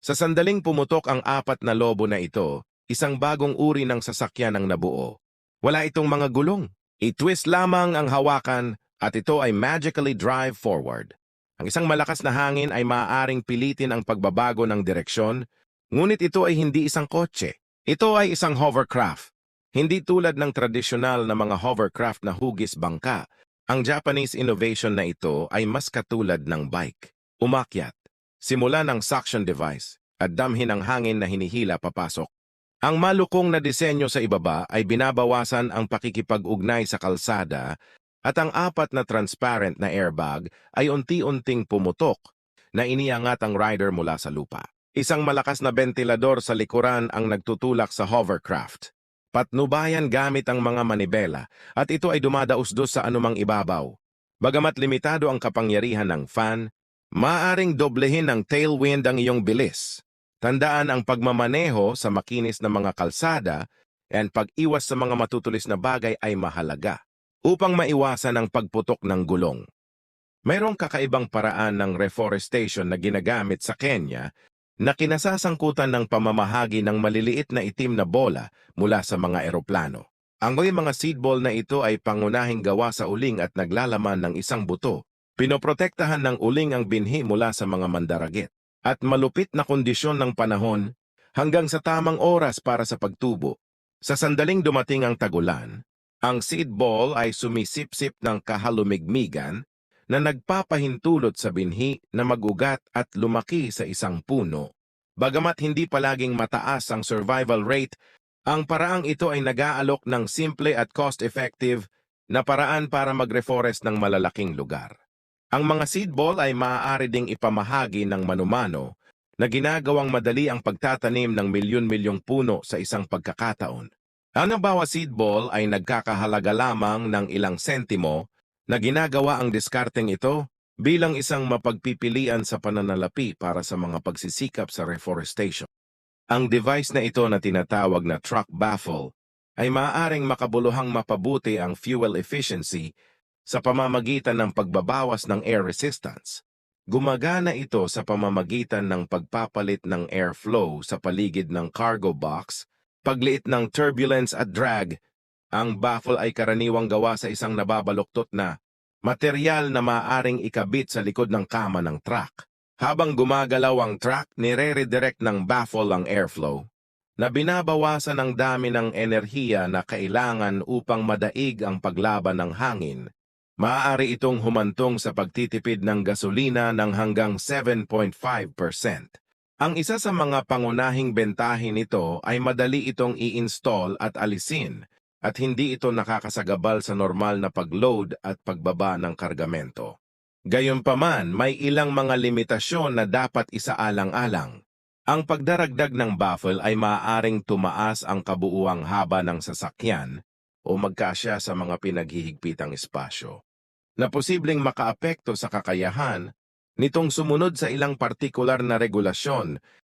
Sa sandaling pumutok ang apat na lobo na ito, isang bagong uri ng sasakyan ang nabuo. Wala itong mga gulong. I-twist lamang ang hawakan at ito ay magically drive forward. Ang isang malakas na hangin ay maaaring pilitin ang pagbabago ng direksyon, ngunit ito ay hindi isang kotse. Ito ay isang hovercraft. Hindi tulad ng tradisyonal na mga hovercraft na hugis bangka, ang Japanese innovation na ito ay mas katulad ng bike. Umakyat, simula ng suction device, at damhin ang hangin na hinihila papasok. Ang malukong na disenyo sa ibaba ay binabawasan ang pakikipag-ugnay sa kalsada at ang apat na transparent na airbag ay unti-unting pumutok na iniangat ang rider mula sa lupa. Isang malakas na ventilador sa likuran ang nagtutulak sa hovercraft. Patnubayan gamit ang mga manibela at ito ay dumadausdos sa anumang ibabaw. Bagamat limitado ang kapangyarihan ng fan, maaring doblehin ng tailwind ang iyong bilis. Tandaan ang pagmamaneho sa makinis na mga kalsada and pag-iwas sa mga matutulis na bagay ay mahalaga upang maiwasan ang pagputok ng gulong. Mayroong kakaibang paraan ng reforestation na ginagamit sa Kenya na kinasasangkutan ng pamamahagi ng maliliit na itim na bola mula sa mga eroplano. Ang mga seed ball na ito ay pangunahing gawa sa uling at naglalaman ng isang buto. Pinoprotektahan ng uling ang binhi mula sa mga mandaragit at malupit na kondisyon ng panahon hanggang sa tamang oras para sa pagtubo. Sa sandaling dumating ang tagulan, ang seed ball ay sumisipsip ng kahalumigmigan na nagpapahintulot sa binhi na magugat at lumaki sa isang puno. Bagamat hindi palaging mataas ang survival rate, ang paraang ito ay nag-aalok ng simple at cost-effective na paraan para mag-reforest ng malalaking lugar. Ang mga seed ball ay maaari ding ipamahagi ng manumano na ginagawang madali ang pagtatanim ng milyon-milyong puno sa isang pagkakataon. Ang bawat seed ball ay nagkakahalaga lamang ng ilang sentimo na ginagawa ang diskarteng ito bilang isang mapagpipilian sa pananalapi para sa mga pagsisikap sa reforestation. Ang device na ito na tinatawag na truck baffle ay maaaring makabuluhang mapabuti ang fuel efficiency sa pamamagitan ng pagbabawas ng air resistance. Gumagana ito sa pamamagitan ng pagpapalit ng airflow sa paligid ng cargo box, pagliit ng turbulence at drag. Ang baffle ay karaniwang gawa sa isang nababaluktot na material na maaaring ikabit sa likod ng kama ng truck. Habang gumagalaw ang truck, nire-redirect ng baffle ang airflow na binabawasan ang dami ng enerhiya na kailangan upang madaig ang paglaban ng hangin maaari itong humantong sa pagtitipid ng gasolina ng hanggang 7.5%. Ang isa sa mga pangunahing bentahin nito ay madali itong i-install at alisin at hindi ito nakakasagabal sa normal na pagload at pagbaba ng kargamento. Gayunpaman, may ilang mga limitasyon na dapat isaalang-alang. Ang pagdaragdag ng baffle ay maaaring tumaas ang kabuuang haba ng sasakyan o magkasya sa mga pinaghihigpitang espasyo na posibleng makaapekto sa kakayahan nitong sumunod sa ilang partikular na regulasyon